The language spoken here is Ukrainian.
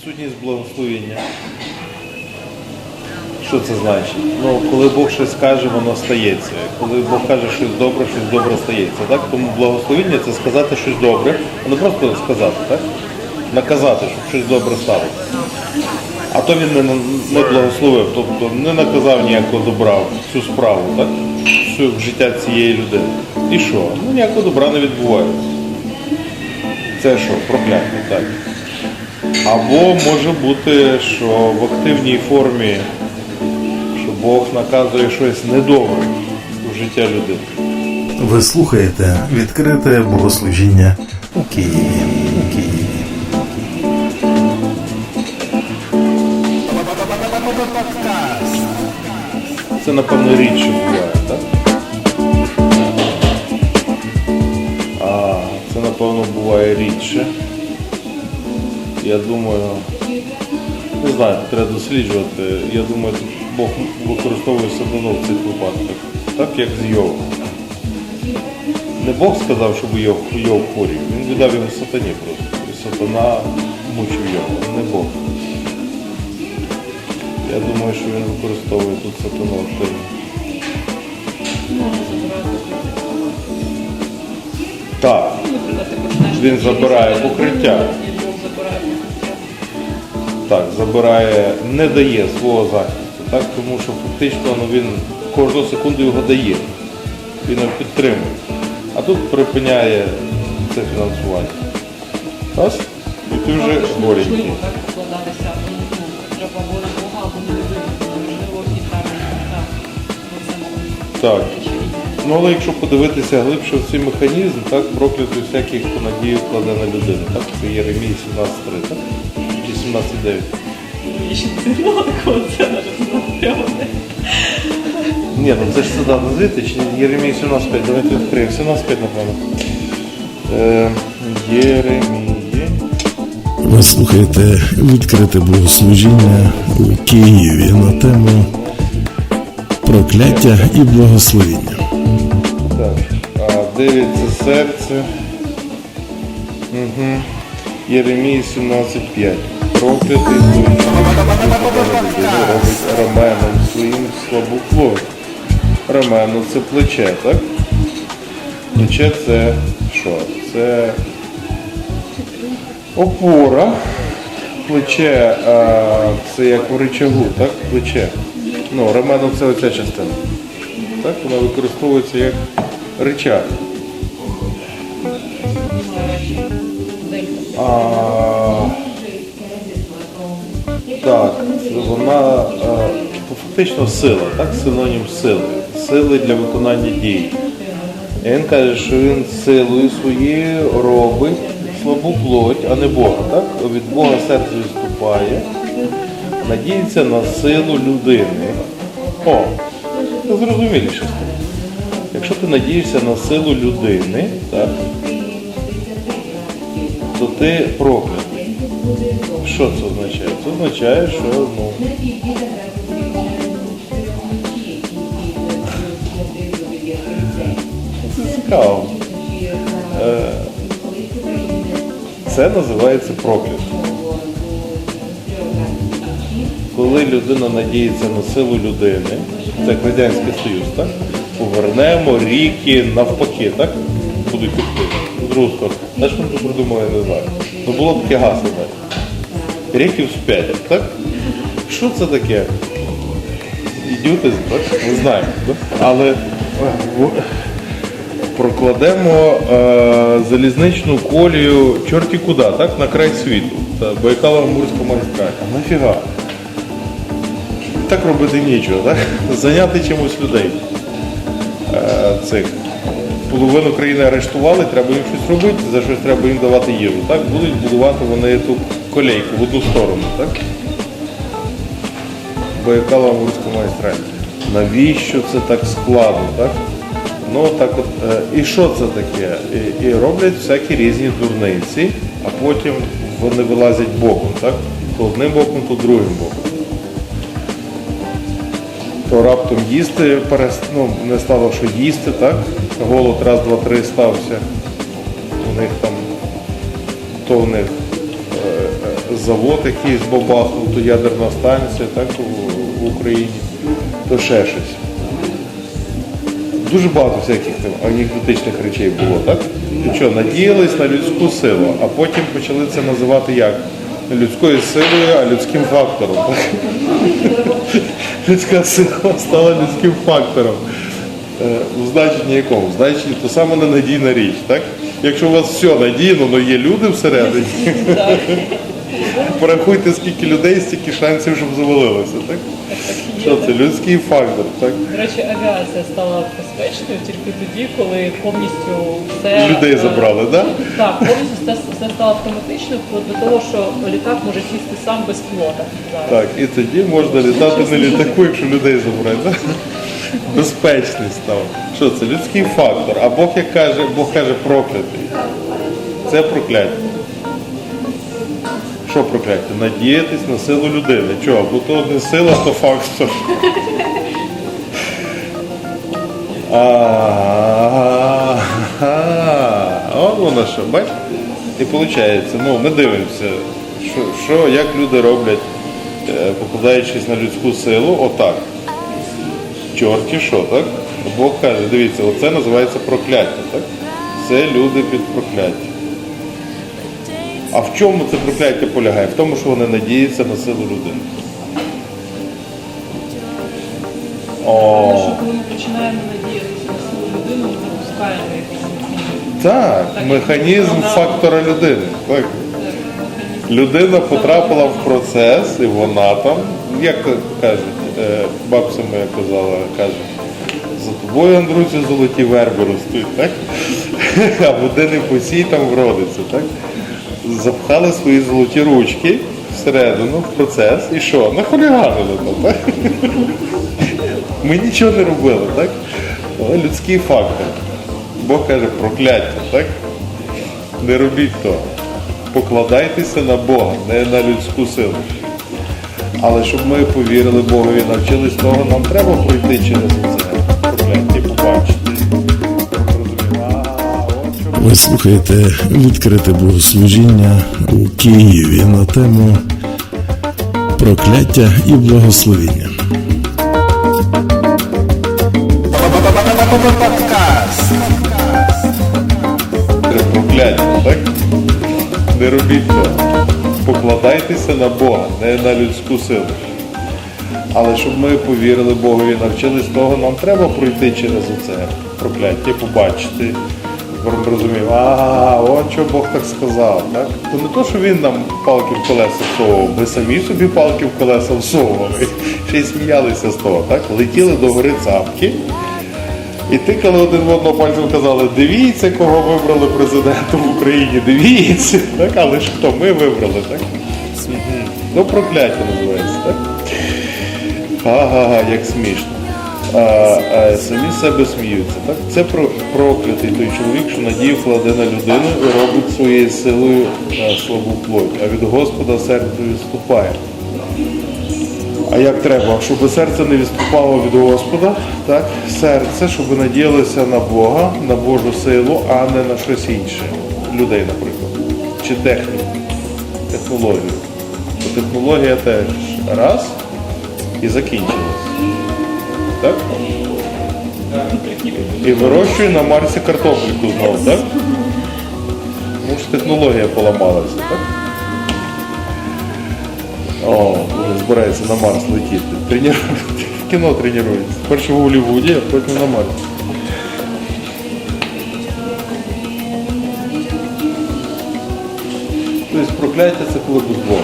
Відсутність благословення. Що це значить? Ну, коли Бог щось каже, воно стається. Коли Бог каже щось добре, щось добре стається. Так? Тому благословення це сказати щось добре, а не просто сказати, так? Наказати, щоб щось добре сталося. А то він не, не благословив, тобто не наказав ніякого добра цю справу, так? Всю життя цієї людини. І що? Ну ніякого добра не відбувається. Це що, прокляття, так. Або може бути, що в активній формі, що Бог наказує щось недобре в життя людини. Ви слухаєте відкрите богослужіння у Києві. У Києві. Це, напевно, рідше буває, так? А, це, напевно, буває рідше. Я думаю, не знаю, треба досліджувати. Я думаю, тут Бог використовує сатану в цих випадках. Так як з Йовом. Не Бог сказав, щоб Йов, Йов хворів. Він віддав його сатані просто. І сатана мучив його, не Бог. Я думаю, що він використовує тут сатану активно. Так, Він забирає покриття. Так, забирає, не дає свого захисту, так, тому що фактично ну, він кожну секунду його дає. Він його підтримує. А тут припиняє це фінансування. Раз, і ти вже горенький. Так ну, Так. Ну, але якщо подивитися глибше в цей механізм, так, проклятий всякий, хто надію кладе на людину. Так, це Єремій 17.3, так? Чи 17.9. І ще це це навіть. Ні, ну це ж сюди назвити, чи Єремій 17.5, давайте відкриємо. 17.5, напевно. Е, Єремії. Ви слухаєте відкрите богослужіння у Києві на тему прокляття і благословіння. Так, а 9 це серце. Угу. Єремій 17.5. Проклятий робить раменом своїм слабу плоть. Рамено це плече, так? Плече це що? Це опора. Плече а, це як у рычагу, так? Плече. Ну, рамено це оця частина. Так, вона використовується як рычаг. А, фактично сила, так, синонім сили. Сили для виконання дій. Він каже, що він силою своєю робить слабу плоть, а не Бога. Так? Від Бога серце відступає, надіється на силу людини. О, це зрозуміліше. Якщо ти надієшся на силу людини, так, то ти проклятий. Що це означає? Це означає, що ну, цікаво. Е, Це називається проклятим. Коли людина надіється на силу людини, це як Радянський Союз, так? Повернемо ріки навпаки, так? Будуть в другу сторону. Знаєш, ми тут придумали, не знаю. Ну було таке гасло далі. Ріки вспять, так? Що це таке? Ідіотизм, так? Знаємо. Так? Але прокладемо е, залізничну колію чорті куди, так? На край світу. Та Байкало-Амурська магістраль. А нафіга? Так робити нічого, так? Зайняти чимось людей. Е, цих. Половину країни арештували, треба їм щось робити, за щось треба їм давати їжу. Так? Будуть будувати вони ту колейку в одну сторону, так? Байкала Амурська магістраль. Навіщо це так складно, так? Ну так от, е, і що це таке? І, і роблять всякі різні дурниці, а потім вони вилазять боком, так? То одним боком, то другим боком. То раптом їсти перес... ну, не стало що їсти, так? Голод раз, два, три стався. У них там, то в них е, е, завод якийсь бабахнув, то ядерна станція, так, в Україні, то ще щось. Дуже багато всяких там анекдотичних речей було, так? І що, надіялись на людську силу, а потім почали це називати як? Людською силою, а людським фактором. Людська сила стала людським фактором. Е, В значенні якому? В то саме ненадійна річ, так? Якщо у вас все надійно, але є люди всередині, порахуйте, скільки людей, стільки шансів, щоб завалилося, так? Що це? Людський фактор, так? До речі, авіація стала безпечною тільки тоді, коли повністю все Людей е, забрали, так? Так, повністю все, все стало автоматично, до того, що літак може сісти сам без пілота. Так, і тоді можна літати на літаку, якщо людей забрати. Так? Безпечний став. Що це? Людський фактор. А Бог як каже, Бог каже проклятий. Це прокляття. Що прокляття? Надіятись на силу людини. Чого? Бо то не сила, то фактор. От воно що, бачите? І виходить, ну, ми дивимося, що, що, як люди роблять, е, покладаючись на людську силу, отак. Чорті що, так? Бог каже, дивіться, оце називається прокляття, так? Це люди під прокляттям. А в чому це прокляття полягає? В тому, що вони надіються на силу людини. О, Тому що коли ми починаємо надіятися на силу людини, ми запускаємо якийсь механізм. так, механізм фактора людини. Так. Людина потрапила в процес, і вона там, як кажуть, е, бабця моя казала, каже, за тобою, Андрусі, золоті верби ростуть, так? А води не посій там вродиться, так? Запхали свої золоті ручки всередину, в процес, і що? Нахуліганили там, так? Ми нічого не робили, так? Але людський фактор. Бог каже, прокляття, так? Не робіть того. Покладайтеся на Бога, не на людську силу. Але щоб ми повірили Богові, навчились того, нам треба пройти через це прокляття і побачити. Ви слухаєте відкрите богослужіння у Києві на тему прокляття і благословіння. Прокляття, так? Не робіть того. Покладайтеся на Бога, не на людську силу. Але щоб ми повірили Богові, навчились того, нам треба пройти через оце прокляття, побачити. Ми розуміємо, а от що Бог так сказав. Так? То не то, що він нам палки в колеса всовував, ми самі собі палки в колеса всовували. Ще й сміялися з того. Так? Летіли до гори цапки. І тикали один в одного пальцем казали, дивіться, кого вибрали президентом в Україні, дивіться. Так, але ж хто ми вибрали, так? Ну, прокляття називається, так? Ага, як смішно. А, самі себе сміються. Так? Це про, проклятий той чоловік, що надію кладе на людину і робить своєю силою а, слабу плоть, а від Господа серце відступає. А як треба, щоб серце не відступало від Господа, так? Серце, щоб надіялося на Бога, на Божу силу, а не на щось інше. Людей, наприклад. Чи техніку, технологію. Бо технологія теж раз і закінчилась. Так? І вирощує на Марсі картопельку знову, так? Тому що технологія поламалася, так? О, збирається на Марс летіти. Тренер... В кіно тренується. Перше в Голлівуді, а потім на Марсі. Тобто прокляття це коли Бога.